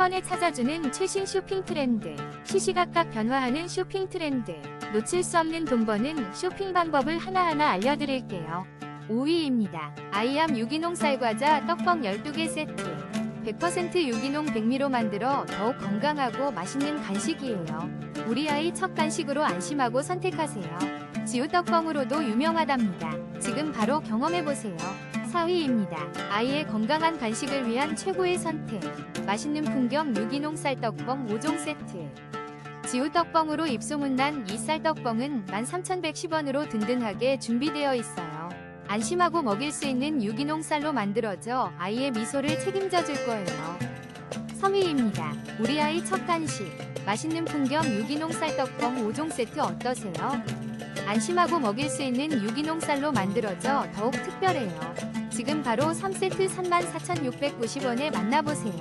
번에 찾아주는 최신 쇼핑 트렌드. 시시각각 변화하는 쇼핑 트렌드. 놓칠 수 없는 돈 버는 쇼핑 방법을 하나하나 알려드릴게요. 5위입니다. 아이암 유기농 쌀과자 떡볶 12개 세트. 100% 유기농 백미로 만들어 더욱 건강하고 맛있는 간식이에요. 우리 아이 첫 간식으로 안심하고 선택하세요. 지우 떡볶으로도 유명하답니다. 지금 바로 경험해보세요. 4위입니다. 아이의 건강한 간식을 위한 최고의 선택. 맛있는 풍경 유기농 쌀떡뻥 5종 세트. 지우 떡뻥으로 입소문 난 이 쌀떡뻥은 13,110원으로 든든하게 준비되어 있어요. 안심하고 먹일 수 있는 유기농 쌀로 만들어져 아이의 미소를 책임져 줄 거예요. 3위입니다. 우리 아이 첫 간식. 맛있는 풍경 유기농 쌀떡뻥 5종 세트 어떠세요? 안심하고 먹일 수 있는 유기농 쌀로 만들어져 더욱 특별해요. 지금 바로 3세트 34,690원에 만나보세요.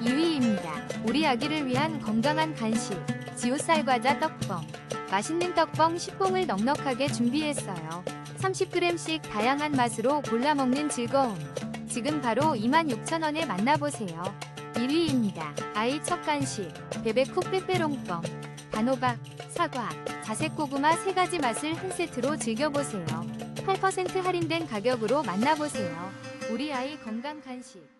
2위입니다. 우리 아기를 위한 건강한 간식. 지오쌀 과자 떡뻥. 맛있는 떡뻥 10봉을 넉넉하게 준비했어요. 30g씩 다양한 맛으로 골라 먹는 즐거움. 지금 바로 26,000원에 만나보세요. 1위입니다. 아이 첫 간식. 베베쿡 빼빼롱뻥. 단호박, 사과, 자색 고구마 세 가지 맛을 한 세트로 즐겨보세요. 8% 할인된 가격으로 만나보세요. 우리 아이 건강 간식.